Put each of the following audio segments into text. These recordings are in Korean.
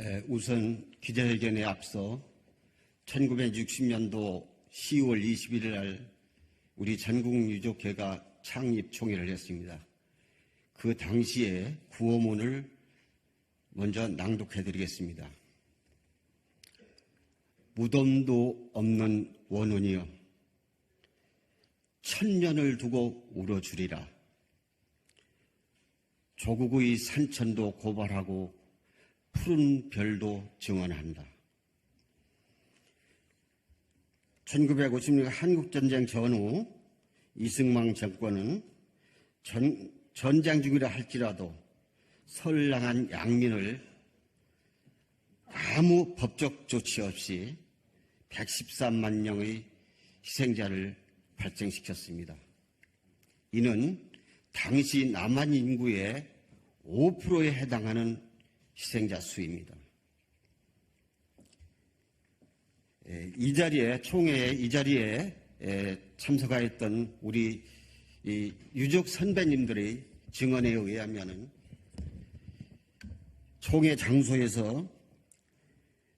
에, 우선 기자회견에 앞서 1960년도 10월 21일 날 우리 전국유족회가 창립 총회를 했습니다. 그 당시에 구호문을 먼저 낭독해 드리겠습니다. 무덤도 없는 원혼이여 천년을 두고 울어주리라. 조국의 산천도 고발하고 푸른 별도 증언한다. 1950년 한국전쟁 전후 이승만 정권은 전, 전쟁 중이라 할지라도 선량한 양민을 아무 법적 조치 없이 113만 명의 희생자를 발생시켰습니다. 이는 당시 남한 인구의 5%에 해당하는 희생자 수입니다. 에, 이 자리에 총회에 이 자리에 에, 참석하였던 우리 이 유족 선배님들의 증언에 의하면은 총회 장소에서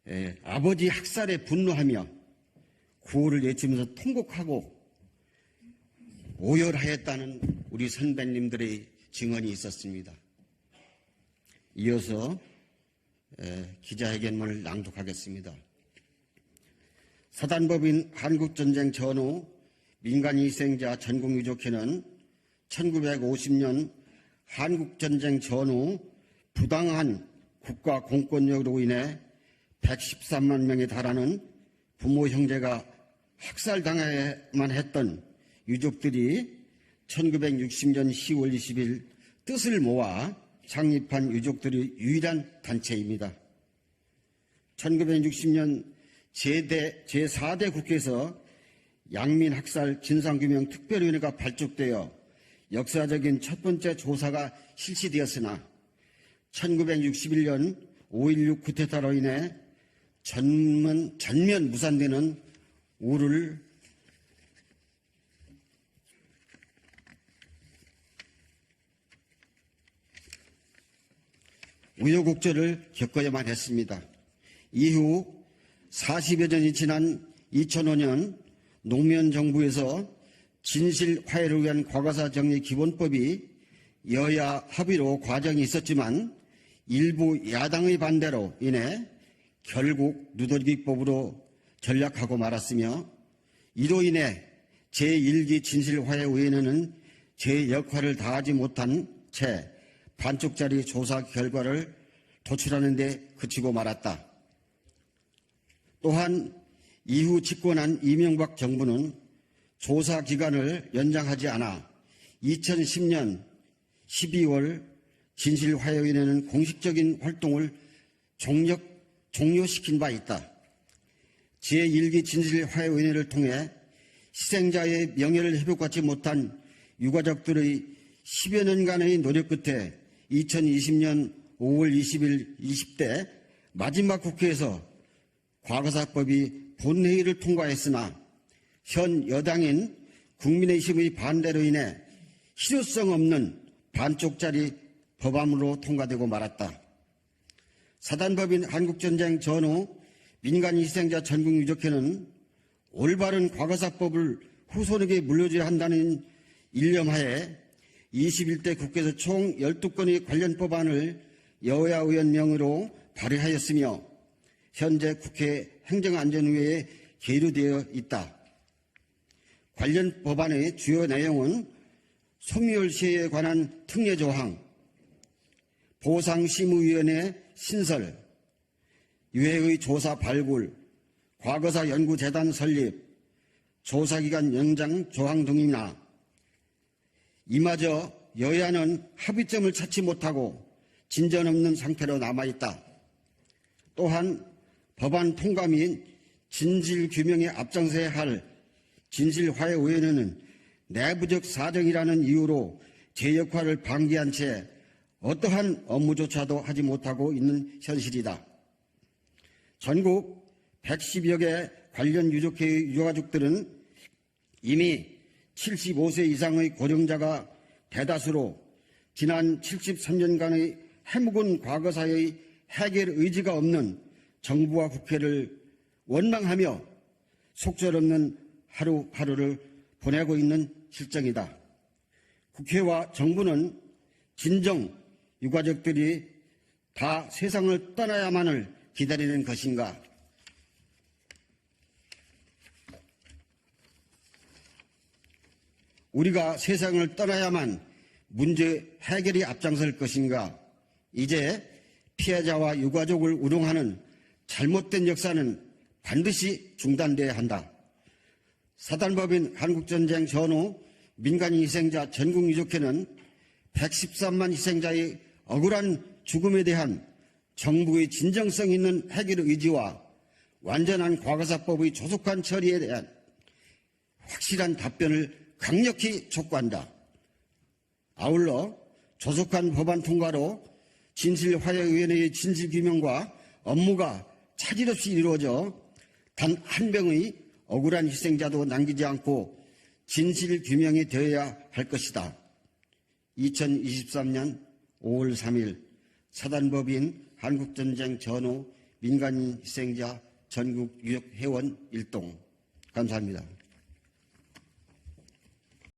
에, 아버지 학살에 분노하며 구호를 외치면서 통곡하고 오열하였다는 우리 선배님들의 증언이 있었습니다. 이어서 에, 기자회견문을 낭독하겠습니다. 사단법인 한국전쟁 전후 민간 희생자 전국 유족회는 1950년 한국전쟁 전후 부당한 국가 공권력으로 인해 113만 명에 달하는 부모 형제가 학살당해야만 했던 유족들이 1960년 10월 20일 뜻을 모아 창립한 유족들의 유일한 단체입니다. 1960년 제4대, 제4대 국회에서 양민 학살 진상규명 특별위원회가 발족되어 역사적인 첫 번째 조사가 실시되었으나 1961년 5.16 쿠데타로 인해 전면, 전면 무산되는 우를 우여곡절을 겪어야만 했습니다. 이후 40여 년이 지난 2005년 노무현 정부에서 진실 화해를 위한 과거사 정리 기본법이 여야 합의로 과정이 있었지만 일부 야당의 반대로 인해 결국 누더기법으로 전략하고 말았으며 이로 인해 제1기 진실화해 위원회는 제 역할을 다하지 못한 채 반쪽짜리 조사 결과를 도출하는 데 그치고 말았다. 또한 이후 집권한 이명박 정부는 조사 기간을 연장하지 않아 2010년 12월 진실화해위원회는 공식적인 활동을 종력, 종료시킨 바 있다. 제1기 진실화해위원회를 통해 희생자의 명예를 회복받지 못한 유가족들의 10여 년간의 노력 끝에 2020년 5월 20일 20대 마지막 국회에서 과거사법이 본회의를 통과했으나 현 여당인 국민의힘의 반대로 인해 실효성 없는 반쪽짜리 법안으로 통과되고 말았다. 사단법인 한국전쟁 전후 민간희생자 전국유족회는 올바른 과거사법을 후손에게 물려줘야 한다는 일념하에 21대 국회에서 총 12건의 관련 법안을 여야 의원 명의로 발의하였으며 현재 국회 행정안전위에 계류되어 있다. 관련 법안의 주요 내용은 소멸 시에 관한 특례 조항, 보상심의위원회 신설, 유해의 조사 발굴, 과거사 연구재단 설립, 조사기간 연장 조항 등이나 이마저 여야는 합의점을 찾지 못하고 진전 없는 상태로 남아있다. 또한 법안 통과 및 진실 규명에 앞장서야 할 진실화해 위원회는 내부적 사정이라는 이유로 제 역할을 방기한 채 어떠한 업무조차도 하지 못하고 있는 현실이다. 전국 110여 개 관련 유족회 유가족들은 이미 75세 이상의 고령자가 대다수로 지난 73년간의 해묵은 과거사의 해결 의지가 없는 정부와 국회를 원망하며 속절없는 하루하루를 보내고 있는 실정이다. 국회와 정부는 진정 유가족들이 다 세상을 떠나야만을 기다리는 것인가? 우리가 세상을 떠나야만 문제 해결이 앞장설 것인가? 이제 피해자와 유가족을 우롱하는 잘못된 역사는 반드시 중단돼야 한다. 사단법인 한국전쟁 전후 민간인 희생자 전국 유족회는 113만 희생자의 억울한 죽음에 대한 정부의 진정성 있는 해결 의지와 완전한 과거사법의 조속한 처리에 대한 확실한 답변을 강력히 촉구한다. 아울러 조속한 법안 통과로 진실화해위원회의 진실규명과 업무가 차질 없이 이루어져 단 한 명의 억울한 희생자도 남기지 않고 진실규명이 되어야 할 것이다. 2023년 5월 3일 사단법인 한국전쟁 전후 민간인 희생자 전국 유역 회원 일동 감사합니다.